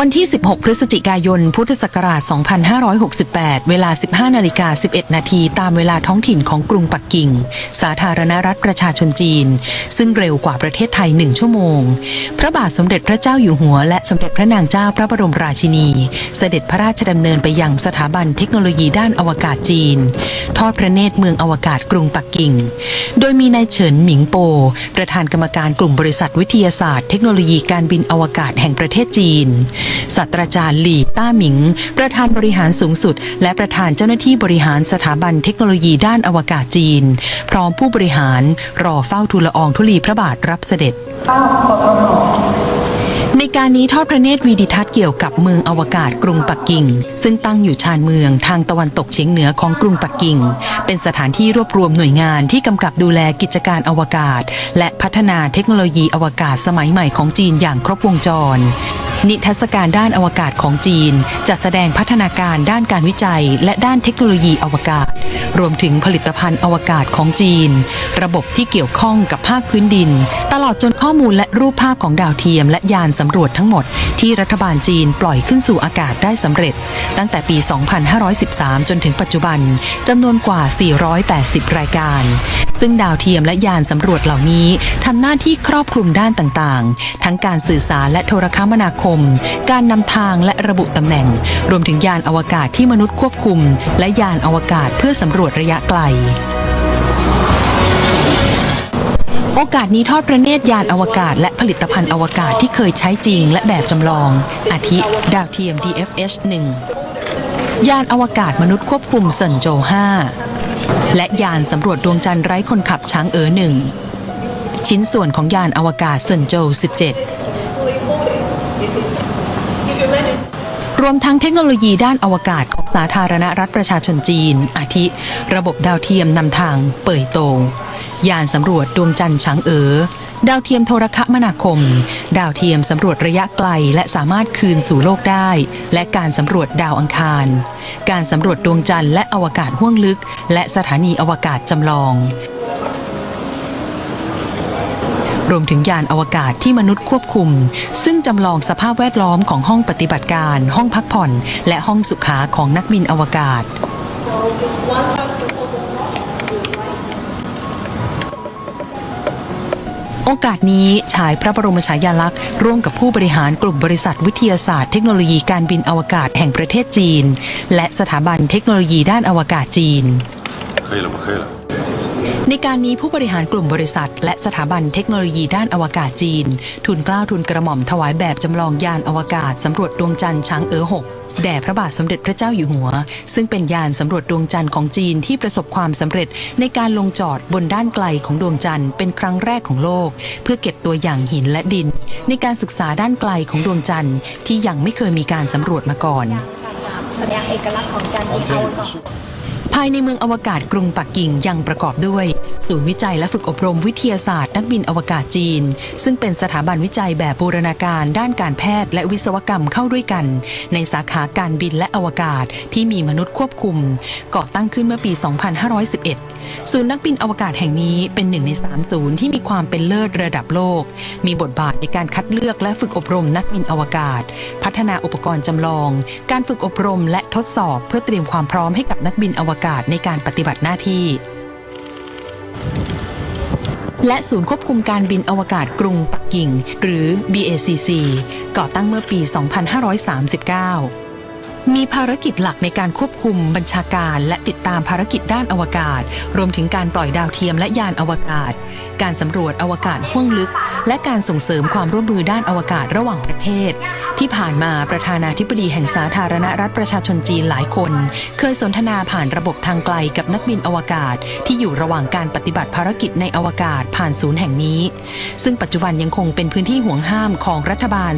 วันที่ 16 พฤศจิกายน พุทธศักราช 2568 เวลา 15 นาฬิกา 11 นาที ตามเวลาท้องถิ่นของกรุงปักกิ่ง สาธารณรัฐประชาชนจีน ซึ่งเร็วกว่าประเทศไทย 1 ชั่วโมง พระบาทสมเด็จพระเจ้าอยู่หัว และสมเด็จพระนางเจ้าพระบรมราชินี เสด็จพระราชดำเนินไปยังสถาบันเทคโนโลยีด้านอวกาศจีน ทอดพระเนตรเมืองอวกาศกรุงปักกิ่ง โดยมีนายเฉินหมิงโป ประธานกรรมการกลุ่มบริษัทวิทยาศาสตร์ เทคโนโลยีการบินอวกาศแห่งประเทศจีนศาสตราจารย์หลี่ต้าหมิง ประธานบริหารสูงสุด และประธานเจ้าหน้าที่บริหารสถาบันเทคโนโลยีด้านอวกาศจีน พร้อมผู้บริหารรอเฝ้าทูลละอองธุลีพระบาทรับเสด็จในการนี้ทอดพระเนตรวีดิทัศน์เกี่ยวกับเมืองอวกาศกรุงปักกิ่ง ซึ่งตั้งอยู่ชานเมืองทางตะวันตกเฉียงเหนือของกรุงปักกิ่ง เป็นสถานที่รวบรวมหน่วยงานที่กำกับดูแลกิจการอวกาศ และพัฒนาเทคโนโลยีอวกาศสมัยใหม่ของจีนอย่างครบวงจร นิทรรศการด้านอวกาศของจีนจะแสดงพัฒนาการด้านการวิจัย และด้านเทคโนโลยีอวกาศ รวมถึงผลิตภัณฑ์อวกาศของจีน ระบบที่เกี่ยวข้องกับภาคพื้นดิน ตลอดจนข้อมูลและรูปภาพของดาวเทียมและยานสำรวจทั้งหมด ที่รัฐบาลจีนปล่อยขึ้นสู่อากาศได้สำเร็จ ตั้งแต่ปี 2513 จนถึงปัจจุบันจำนวนกว่า 480 รายการ ซึ่งดาวเทียมและยานสำรวจเหล่านี้ทำหน้าที่ครอบคลุมด้านต่างๆ ทั้งการสื่อสารและโทรคมนาคมการนำทางและระบุตำแหน่ง รวมถึงยานอวกาศที่มนุษย์ควบคุม และยานอวกาศเพื่อสำรวจระยะไกลโอกาสนี้ทอดพระเนตรยานอวกาศ และผลิตภัณฑ์อวกาศที่เคยใช้จริงและแบบจำลอง อาทิ ดาวเทียม DFH-1 ยานอวกาศมนุษย์ควบคุมเซินโจ 5 และยานสำรวจดวงจันทร์ไร้คนขับช้างเอ๋อหนึ่งชิ้นส่วนของยานอวกาศเซินโจ 17 รวมทั้งเทคโนโลยีด้านอวกาศของสาธารณรัฐประชาชนจีน อาทิ ระบบดาวเทียมนำทางเป่ยโตยานสำรวจดวงจันทร์ช้างเอ๋อดาวเทียมโทรคมนาคม ดาวเทียมสำรวจระยะไกลและสามารถคืนสู่โลกได้ และการสำรวจดาวอังคาร การสำรวจดวงจันทร์และอวกาศห้วงลึก และสถานีอวกาศจำลอง รวมถึงยานอวกาศที่มนุษย์ควบคุม ซึ่งจำลองสภาพแวดล้อมของห้องปฏิบัติการ ห้องพักผ่อน และห้องสุขาของนักบินอวกาศ โอกาสนี้ฉายพระบรมฉายาลักษณ์ร่วมกับผู้บริหารกลุ่มบริษัทวิทยาศาสตร์เทคโนโลยีการบินอวกาศแห่งประเทศจีน และสถาบันเทคโนโลยีด้านอวกาศจีน 可以了吗？可以了。 ในการนี้ผู้บริหารกลุ่มบริษัท และสถาบันเทคโนโลยีด้านอวกาศจีน ทุนกล้าวทุนกระหม่อมถวายแบบจำลองยานอวกาศสำรวจดวงจันทร์ช้างเอ๋อหกแด่พระบาทสมเด็จพระเจ้าอยู่หัว ซึ่งเป็นยานสำรวจดวงจันทร์ของจีนที่ประสบความสำเร็จในการลงจอดบนด้านไกลของดวงจันทร์เป็นครั้งแรกของโลก เพื่อเก็บตัวอย่างหินและดิน ในการศึกษาด้านไกลของดวงจันทร์ที่ยังไม่เคยมีการสำรวจมาก่อนแสดงเอกลักษณ์ของการบินอา ภายในเมืองอวกาศกรุงปักกิ่งยังประกอบด้วย ศูนย์วิจัยและฝึกอบรมวิทยาศาสตร์นักบินอวกาศจีน ซึ่งเป็นสถาบันวิจัยแบบบูรณาการด้านการแพทย์และวิศวกรรมเข้าด้วยกัน ในสาขาการบินและอวกาศที่มีมนุษย์ควบคุม ก่อตั้งขึ้นเมื่อปี 2511 ศูนย์นักบินอวกาศแห่งนี้เป็นหนึ่งในสามศูนย์ที่มีความเป็นเลิศระดับโลก มีบทบาทในการคัดเลือกและฝึกอบรมนักบินอวกาศ พัฒนาอุปกรณ์จำลอง การฝึกอบรมและทดสอบเพื่อเตรียมความพร้อมให้กับนักบินอวกาศในการปฏิบัติหน้าที่ และศูนย์ควบคุมการบินอวกาศกรุงปักกิ่ง หรือ BACC ก่อตั้งเมื่อปี 2539 มีภารกิจหลักในการควบคุมบัญชาการและติดตามภารกิจด้านอวกาศ รวมถึงการปล่อยดาวเทียมและยานอวกาศ การสำรวจอวกาศห้วงลึก และการส่งเสริมความร่วมมือด้านอวกาศระหว่างประเทศ ที่ผ่านมาประธานาธิบดีแห่งสาธารณรัฐประชาชนจีนหลายคน เคยสนทนาผ่านระบบทางไกลกับนักบินอวกาศ ที่อยู่ระหว่างการปฏิบัติภารกิจในอวกาศผ่านศูนย์แห่งนี้ ซึ่งปัจจุบันยังคงเป็นพื้นที่ห่วงห้ามของรัฐบาล